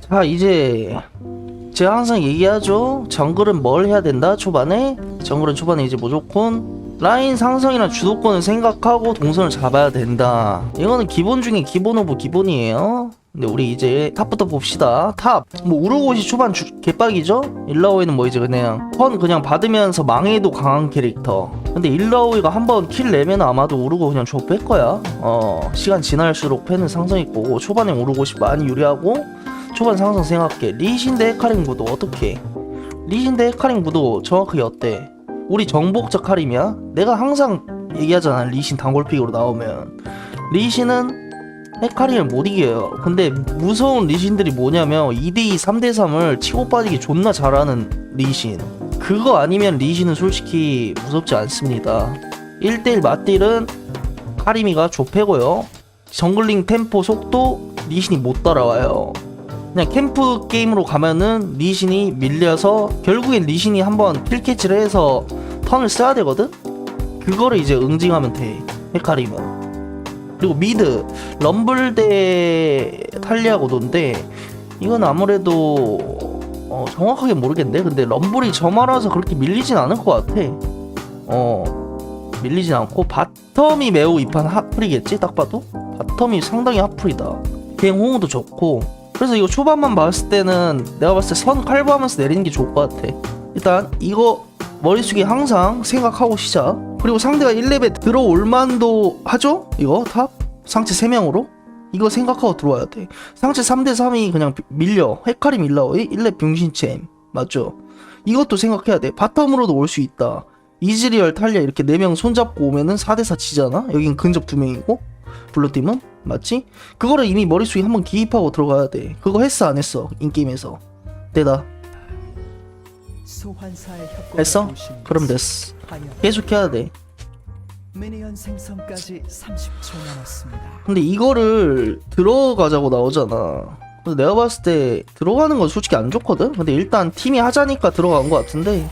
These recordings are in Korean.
자 이제 제가 항상 얘기하죠. 정글은 뭘 해야 된다 초반에? 정글은 초반에 이제 무조건 라인 상성이나 주도권을 생각하고 동선을 잡아야 된다. 이거는 기본 중에 기본 오브 기본이에요. 근데 우리 이제 탑부터 봅시다. 탑. 뭐 우르고시 초반 주, 개빡이죠? 일라오이는 뭐 이제 그냥 턴 그냥 받으면서 망해도 강한 캐릭터. 근데 일라오이가 한번 킬 내면 아마도 우르고 그냥 족뺄 거야. 어 시간 지날수록 패는 상성이 있고 초반에 우르고시 많이 유리하고 초반 상승 생각해. 리신 대 헤카림 구도 어떻게 리신 대 헤카림 구도 정확하게 어때? 우리 정복자 카림이야 내가 항상 얘기하잖아 리신 단골픽으로 나오면. 리신은 헤카림을 못 이겨요. 근데 무서운 리신들이 뭐냐면 2대2 3대3을 치고 빠지기 존나 잘하는 리신. 그거 아니면 리신은 솔직히 무섭지 않습니다. 1대1 맞딜은 카리미가 좁패고요. 정글링 템포 속도 리신이 못 따라와요 그냥 캠프 게임으로 가면은 리신이 밀려서 결국엔 리신이 한번 킬캐치를 해서 턴을 써야 되거든? 그거를 이제 응징하면 돼 헤카림은 그리고 미드 럼블 대 탈리아고 논데 이건 아무래도 어, 정확하게 모르겠네. 근데 럼블이 저말아서 그렇게 밀리진 않을 것 같아. 어 밀리진 않고 바텀이 매우 이판 핫플이겠지? 딱 봐도? 바텀이 상당히 핫플이다. 비행 호응도 좋고 그래서 이거 초반만 봤을 때는 내가 봤을 때 선 칼부하면서 내리는 게 좋을 것 같아. 일단 이거 머릿속에 항상 생각하고 시작. 그리고 상대가 1레벨 들어올 만도 하죠? 이거 탑? 상체 3명으로? 이거 생각하고 들어와야 돼. 상체 3대3이 그냥 비- 밀려. 헤카리 밀라오이? 1렙 병신챔. 맞죠? 이것도 생각해야 돼. 바텀으로도 올 수 있다. 이즈리얼 탈리아 이렇게 4명 손잡고 오면은 4대4 치잖아? 여긴 근접 2명이고. 블루팀은 맞지? 그거를 이미 머릿속에 한번 기입하고 들어가야 돼 그거 했어 안 했어 인게임에서 대다 했어? 그럼 됐어. 계속 해야 돼 미니언 생성까지 30초 남았습니다. 근데 이거를 들어가자고 나오잖아. 근데 내가 봤을 때 들어가는 건 솔직히 안 좋거든? 근데 일단 팀이 하자니까 들어간 것 같은데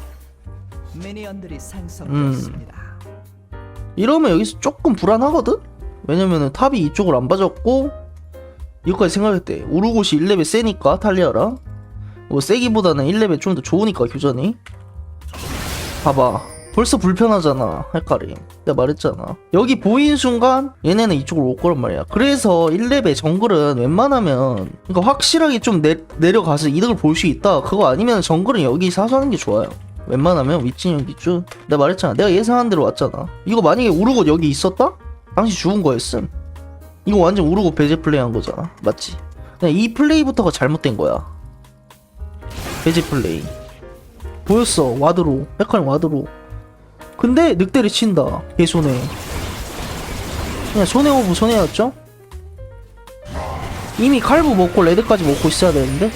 생성되었습니다. 이러면 여기서 조금 불안하거든? 왜냐면은 탑이 이쪽으로 안 빠졌고 이거까지 생각했대. 우르고시 1레벨 세니까 탈리아랑. 뭐 세기보다는 1레벨 좀 더 좋으니까 교전이. 봐봐. 벌써 불편하잖아 헷갈림 내가 말했잖아. 여기 보인 순간 얘네는 이쪽으로 올 거란 말이야. 그래서 1레벨 정글은 웬만하면 그러니까 확실하게 좀 내, 내려가서 이득을 볼 수 있다. 그거 아니면 정글은 여기 사수하는 게 좋아요. 웬만하면 윗진영 기준 내가 말했잖아. 내가 예상한 대로 왔잖아. 이거 만약에 우르고 여기 있었다? 당시 죽은 거였음? 이거 완전 우르고 배제 플레이한 거잖아. 맞지? 그냥 이 플레이부터가 잘못된 거야. 배제 플레이. 보였어. 와드로. 헷갈림 와드로. 근데 늑대를 친다. 개 손해 그냥 손해 오브 손해였죠? 이미 칼부 먹고 레드까지 먹고 있어야 되는데?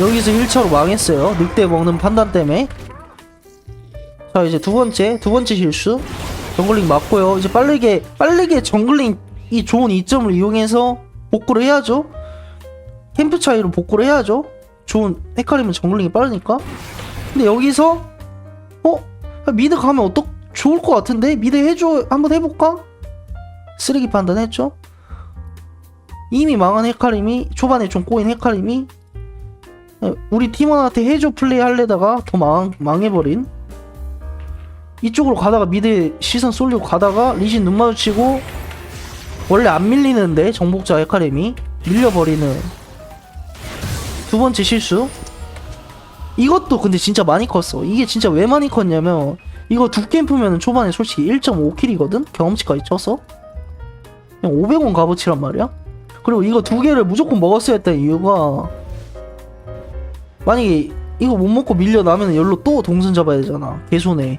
여기서 1차로 망했어요. 늑대 먹는 판단 때문에 자 이제 두 번째 두 번째 실수. 정글링 맞고요. 이제 빠르게 빠르게 정글링 이 좋은 이점을 이용해서 복구를 해야죠. 캠프 차이로 복구를 해야죠. 좋은 헤카림은 정글링이 빠르니까. 근데 여기서 어? 미드 가면 어떡 좋을 것 같은데? 미드 해줘 한번 해볼까? 쓰레기 판단했죠. 이미 망한 헤카림이 초반에 좀 꼬인 헤카림이 우리 팀원한테 해줘 플레이 할래다가 더 망, 망해버린 이쪽으로 가다가 미드 시선 쏠리고 가다가 리신 눈 마주치고 원래 안 밀리는데 정복자 헤카림이 밀려버리는 두 번째 실수. 이것도 근데 진짜 많이 컸어. 이게 진짜 왜 많이 컸냐면 이거 두 캠프면 초반에 솔직히 1.5킬이거든? 경험치까지 쳐서. 그냥 500원 값어치란 말이야. 그리고 이거 두 개를 무조건 먹었어야 했던 이유가 만약에 이거 못 먹고 밀려 나면 열로 또 동선 잡아야 되잖아. 개손해.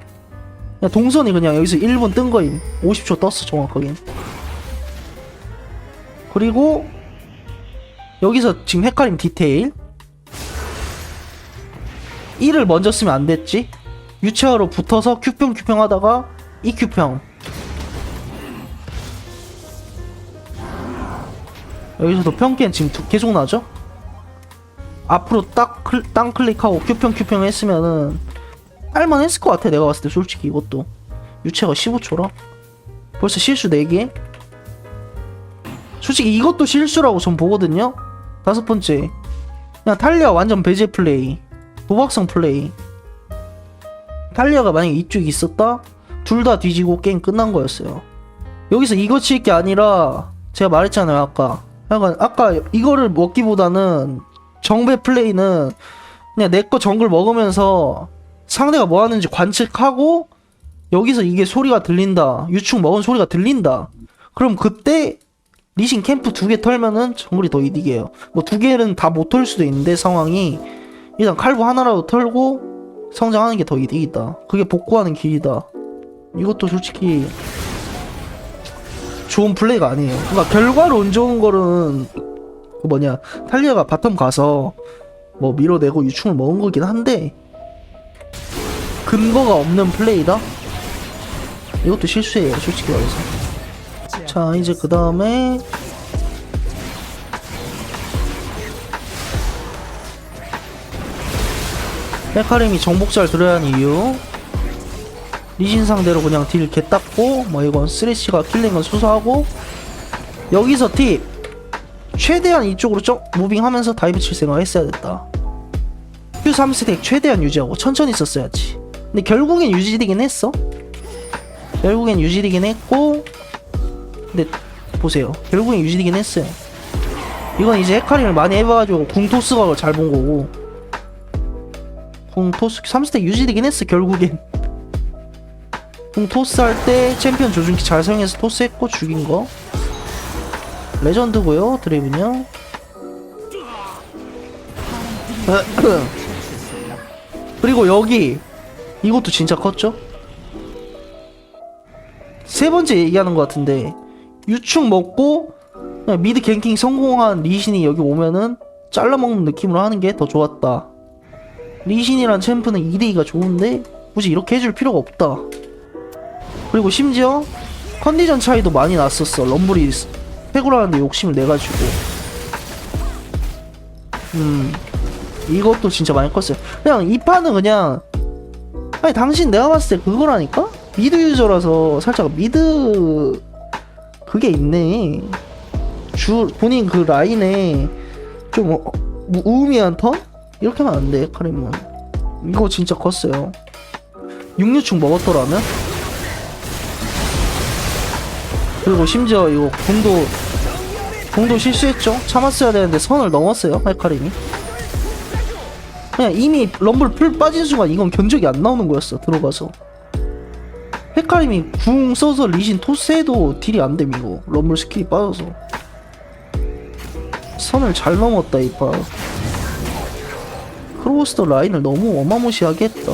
그냥 동선이 그냥 여기서 1분 뜬 거임. 50초 떴어 정확하게. 그리고 여기서 지금 헷갈림 디테일 1을 먼저 쓰면 안 됐지 유체화로 붙어서 큐평 큐평 하다가 이 큐평 여기서도 평캔 지금 두- 계속 나죠 앞으로 딱 클, 땅 클릭하고 큐평 큐평 했으면은 할만 했을 것 같아 내가 봤을 때 솔직히 이것도 유체가 15초라 벌써 실수 4개 솔직히 이것도 실수라고 전 보거든요. 다섯 번째, 그냥 탈리아 완전 배제 플레이, 도박성 플레이. 탈리아가 만약에 이쪽에 있었다, 둘 다 뒤지고 게임 끝난 거였어요. 여기서 이거 칠 게 아니라 제가 말했잖아요 아까. 약간 아까 이거를 먹기보다는 정배 플레이는 그냥 내 거 정글 먹으면서 상대가 뭐 하는지 관측하고 여기서 이게 소리가 들린다. 유충 먹은 소리가 들린다. 그럼 그때 리신 캠프 두 개 털면은 정글이 더 이득이에요. 뭐 두 개는 다 못 털 수도 있는데 상황이 일단 칼부 하나라도 털고 성장하는 게 더 이득이다. 그게 복구하는 길이다. 이것도 솔직히 좋은 플레이가 아니에요. 그러니까 결과로 운 좋은 거는 그 뭐냐 탈리아가 바텀 가서 뭐 밀어내고 유충을 먹은 거긴 한데 근거가 없는 플레이다. 이것도 실수예요, 솔직히 말해서. 자, 이제 그 다음에 헤카림이 정복잘 들어야 하는 이유. 리신 상대로 그냥 딜 개닦고 뭐 이건 쓰레쉬가 킬링은 수사하고. 여기서 팁 최대한 이쪽으로 좀 무빙하면서 다이브 칠 생각 했어야 됐다. Q 3 스택 최대한 유지하고 천천히 썼어야지 근데 결국엔 유지되긴 했어. 결국엔 유지되긴 했고 근데 보세요. 결국엔 유지되긴 했어요. 이건 이제 헤카림을 많이 해봐가지고 궁토스 각을 잘본 거고. 궁토스 3스택 유지되긴 했어 결국엔. 궁 토스 할 때 챔피언 조준키 잘 사용해서 토스 했고 죽인 거. 레전드고요 드레이븐요. 그리고 여기 이것도 진짜 컸죠? 세 번째 얘기하는 것 같은데 유충 먹고 미드 갱킹 성공한 리신이 여기 오면은 잘라먹는 느낌으로 하는 게 더 좋았다. 리신이란 챔프는 2대2가 좋은데 굳이 이렇게 해줄 필요가 없다. 그리고 심지어 컨디션 차이도 많이 났었어. 럼블이 패구라는데 욕심을 내가지고. 음 이것도 진짜 많이 컸어요. 그냥 이 판은 그냥 아니 당신 내가 봤을 때 그거라니까? 미드 유저라서 살짝 미드 그게 있네 주 본인 그 라인에 좀 어, 무- 우미한 턴? 이렇게 하면 안 돼 카림은 이거 진짜 컸어요 6유충 먹었더라면? 그리고 심지어 이거 공도 공도 실수했죠 참았어야 되는데 선을 넘었어요 헤카림이 그냥 이미 럼블 풀 빠진 순간 이건 견적이 안 나오는 거였어 들어가서. 헤카림이 궁 써서 리신 토스해도 딜이 안 됨 이거. 럼블 스킬이 빠져서. 선을 잘 넘었다 이파. 크로스터 라인을 너무 어마무시하게 했다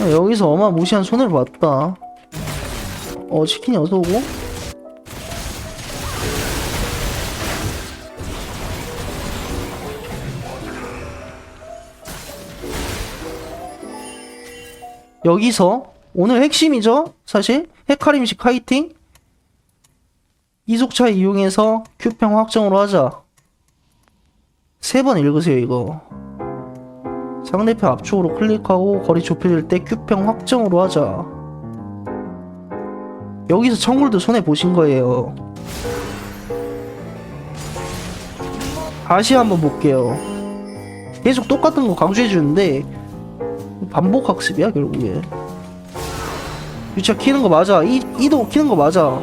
야, 여기서 어마무시한 손을 봤다. 어 치킨이 어서오고 여기서 오늘 핵심이죠? 사실 헤카림식 카이팅. 이속차 이용해서 큐평 확정으로 하자. 세 번 읽으세요 이거. 상대편 앞쪽으로 클릭하고 거리 좁혀질 때 큐평 확정으로 하자. 여기서 청굴도 손해 보신 거예요. 다시 한번 볼게요. 계속 똑같은 거 강조해 주는데 반복 학습이야 결국에. 유차 키는 거 맞아. 이, 이도 키는 거 맞아.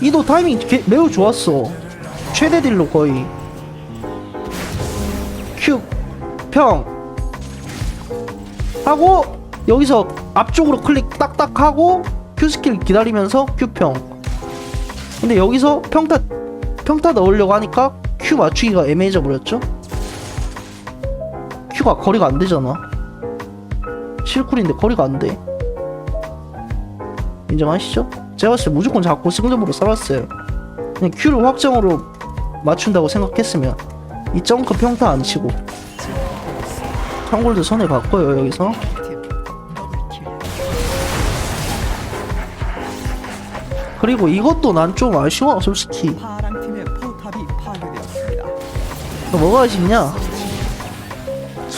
이도 타이밍 개- 매우 좋았어. 최대 딜로 거의. 큐. 평. 하고 여기서 앞쪽으로 클릭 딱딱 하고 큐 스킬 기다리면서 큐 평. 근데 여기서 평타 평타 넣으려고 하니까 큐 맞추기가 애매해져 버렸죠? 큐가 거리가 안 되잖아 실쿨인데 거리가 안 돼. 인정하시죠? 제가 봤을 때 무조건 잡고 승점으로 살았어요. 그냥 큐를 확정으로 맞춘다고 생각했으면 이 점크 평타 안 치고 청골드 손에 바꿔요 여기서. 그리고 이것도 난 좀 아쉬워 솔직히. 너 뭐가 아쉽냐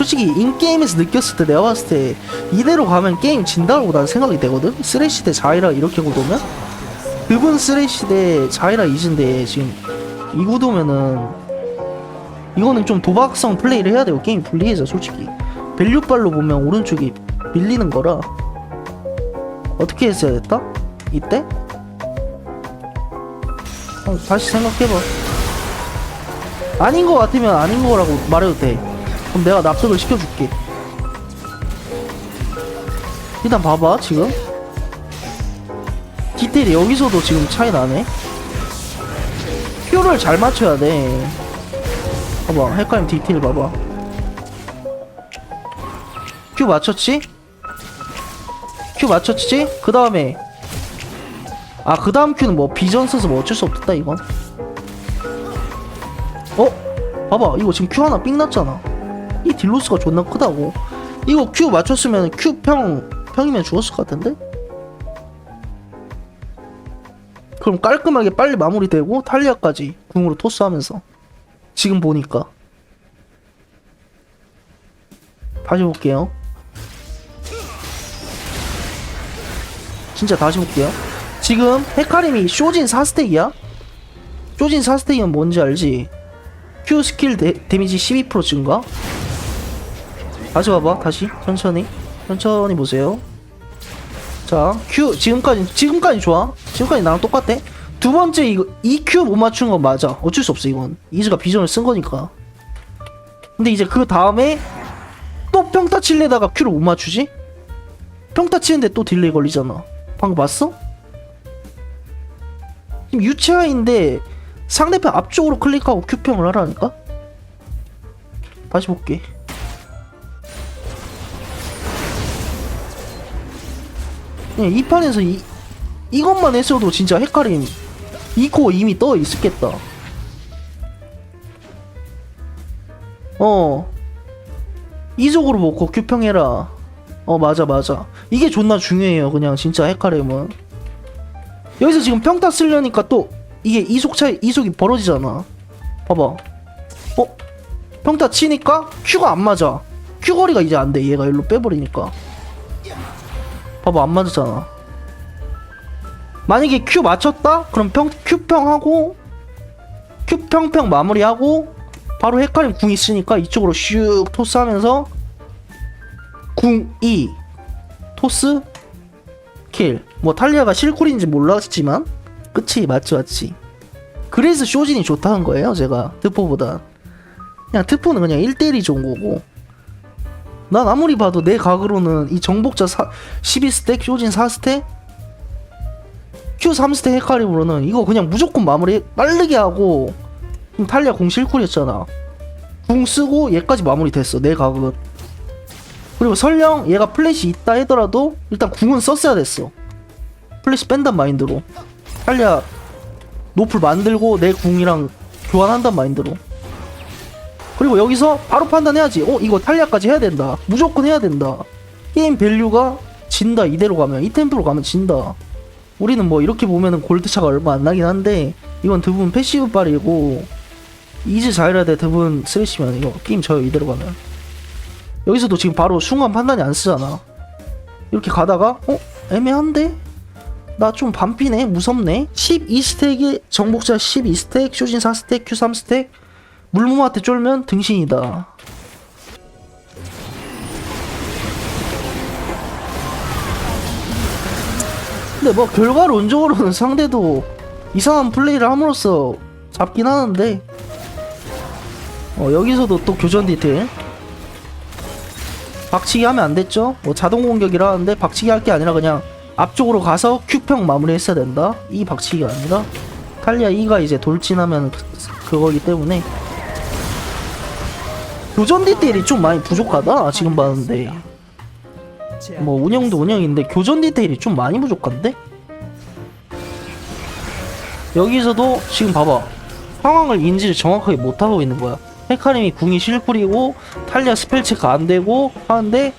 솔직히 인게임에서 느꼈을 때 내가 봤을 때 이대로 가면 게임 진다고 난 생각이 되거든? 쓰레쉬 대 자이라 이렇게 구도면? 그분 쓰레쉬 대 자이라 이즈인데 지금 이 구도면은 이거는 좀 도박성 플레이를 해야 되고 게임 불리해져 솔직히. 밸류발로 보면 오른쪽이 밀리는 거라. 어떻게 했어야 됐다? 이때? 어, 다시 생각해봐. 아닌 거 같으면 아닌 거라고 말해도 돼 그럼 내가 납득을 시켜줄게. 일단 봐봐 지금. 디테일이 여기서도 지금 차이 나네. 큐를 잘 맞춰야 돼. 봐봐 헷갈림 디테일 봐봐. 큐 맞췄지? 큐 맞췄지? 그 다음에. 아 그 다음 큐는 뭐 비전 써서 뭐 어쩔 수 없다 이건. 어? 봐봐 이거 지금 큐 하나 삥 났잖아. 이 딜로스가 존나 크다고 이거 큐 맞췄으면 큐평 평이면 죽었을 것 같은데? 그럼 깔끔하게 빨리 마무리되고 탈리아까지 궁으로 토스하면서 지금 보니까 다시 볼게요 진짜 다시 볼게요 지금 헤카림이 쇼진 4스택이야? 쇼진 4스택이면 뭔지 알지? Q 스킬 데, 데미지 12% 증가 다시 봐봐 다시. 천천히. 천천히 보세요. 자 Q 지금까지 지금까지 좋아. 지금까지 나랑 똑같아. 두 번째 이거 EQ 못 맞춘 건 맞아. 어쩔 수 없어 이건. 이즈가 비전을 쓴 거니까. 근데 이제 그 다음에 또 평타 칠래다가 Q를 못 맞추지? 평타 치는데 또 딜레이 걸리잖아. 방금 봤어? 지금 유체화인데 상대편 앞쪽으로 클릭하고 Q평을 하라니까? 다시 볼게 그냥 이 판에서 이, 이것만 했어도 진짜 헤카림. 2코 이미 떠 있었겠다. 어. 이쪽으로 먹고 Q평해라. 어 맞아 맞아. 이게 존나 중요해요 그냥 진짜 헤카림은. 여기서 지금 평타 쓰려니까 또 이게 이속 차이 이속이 벌어지잖아. 봐봐. 어? 평타 치니까 Q가 안 맞아. Q 거리가 이제 안 돼. 얘가 일로 빼버리니까 봐봐 안 맞았잖아 만약에 Q 맞췄다 그럼 평 Q평 하고 Q평평 마무리하고 바로 헤카림 궁 있으니까 이쪽으로 슉 토스하면서 궁 2 토스 킬. 뭐 탈리아가 실쿨인지 몰랐지만 그치 맞지 맞지. 그래서 쇼진이 좋다는 거예요 제가 트포보다. 그냥 트포는 그냥 1대1이 좋은 거고. 난 아무리 봐도 내 각으로는 이 정복자 12스택 쇼진 4스택 Q 3스택 헤카림으로는 이거 그냥 무조건 마무리 빠르게 하고 탈리아 공 실쿨이었잖아. 궁 쓰고 얘까지 마무리 됐어 내 각은. 그리고 설령 얘가 플래시 있다 하더라도 일단 궁은 썼어야 됐어 플래시 뺀단 마인드로 탈리아 노플 만들고 내 궁이랑 교환한단 마인드로 그리고 여기서 바로 판단해야지. 어 이거 탈리아까지 해야 된다. 무조건 해야 된다. 게임 밸류가 진다 이대로 가면. 이 템포로 가면 진다. 우리는 뭐 이렇게 보면은 골드차가 얼마 안 나긴 한데 이건 대부분 패시브 빨이고 이즈 자이라 대 대부분 쓰레시면 이거 게임 져요 이대로 가면. 여기서도 지금 바로 순간 판단이 안 쓰잖아. 이렇게 가다가 어? 애매한데? 나 좀 반피네? 무섭네. 12스택에 정복자 12스택, 쇼진 4스택, Q 3스택. 물무마한테 쫄면 등신이다. 근데 뭐 결과론적으로는 상대도 이상한 플레이를 함으로써 잡긴 하는데 어, 여기서도 또 교전 디테일 박치기 하면 안 됐죠? 뭐 자동 공격이라 하는데 박치기 할 게 아니라 그냥 앞쪽으로 가서 큐평 마무리 했어야 된다. 이 박치기가 아니라 탈리아 2가 이제 돌진하면 그- 그거기 때문에 교전 디테일이 좀 많이 부족하다. 지금 봤는데 뭐 운영도 운영인데 교전 디테일이 좀 많이 부족한데? 여기서도 지금 봐봐 상황을 인지를 정확하게 못하고 있는 거야. 헤카림이 궁이 실풀이고 탈리아 스펠 체크 안 되고 하는데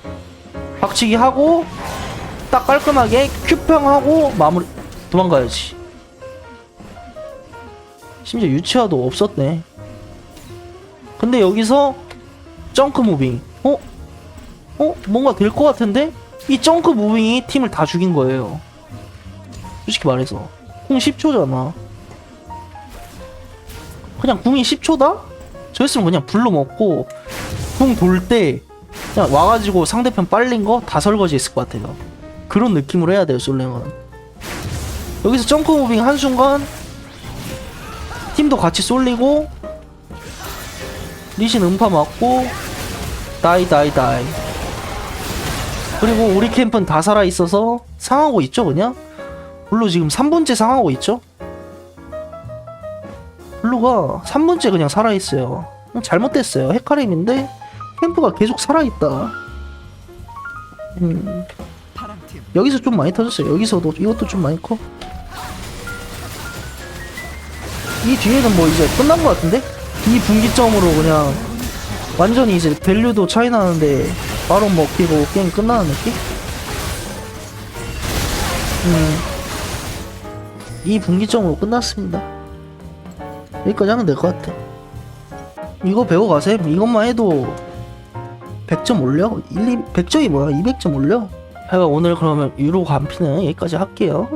박치기 하고 딱 깔끔하게 큐평 하고 마무리 도망가야지. 심지어 유치화도 없었네. 근데 여기서 점크 무빙 어? 어? 뭔가 될 것 같은데? 이 정크 무빙이 팀을 다 죽인 거예요. 솔직히 말해서. 궁 10초잖아. 그냥 궁이 10초다? 저였으면 그냥 불로 먹고, 궁 돌 때, 그냥 와가지고 상대편 빨린 거 다 설거지 했을 것 같아요. 그런 느낌으로 해야 돼요, 솔랭은. 여기서 점프 무빙 한순간, 팀도 같이 쏠리고, 리신 음파 맞고, 다이 다이 다이. 그리고 우리 캠프는 다 살아있어서 상하고 있죠 그냥? 블루 지금 3분째 상하고 있죠? 블루가 3분째 그냥 살아있어요. 잘못됐어요. 헤카림인데 캠프가 계속 살아있다. 음. 여기서 좀 많이 터졌어요. 여기서도 이것도 좀 많이 커. 이 뒤에는 뭐 이제 끝난 것 같은데? 이 분기점으로 그냥 완전히 이제 밸류도 차이 나는데 바로 먹히고 게임 끝나는 느낌? 음. 이 분기점으로 끝났습니다. 여기까지 하면 될 것 같아. 이거 배워가세요. 이것만 해도 100점 올려? 1, 2, 100점이 뭐야? 200점 올려? 제가 오늘 그러면 유로 간피는 여기까지 할게요.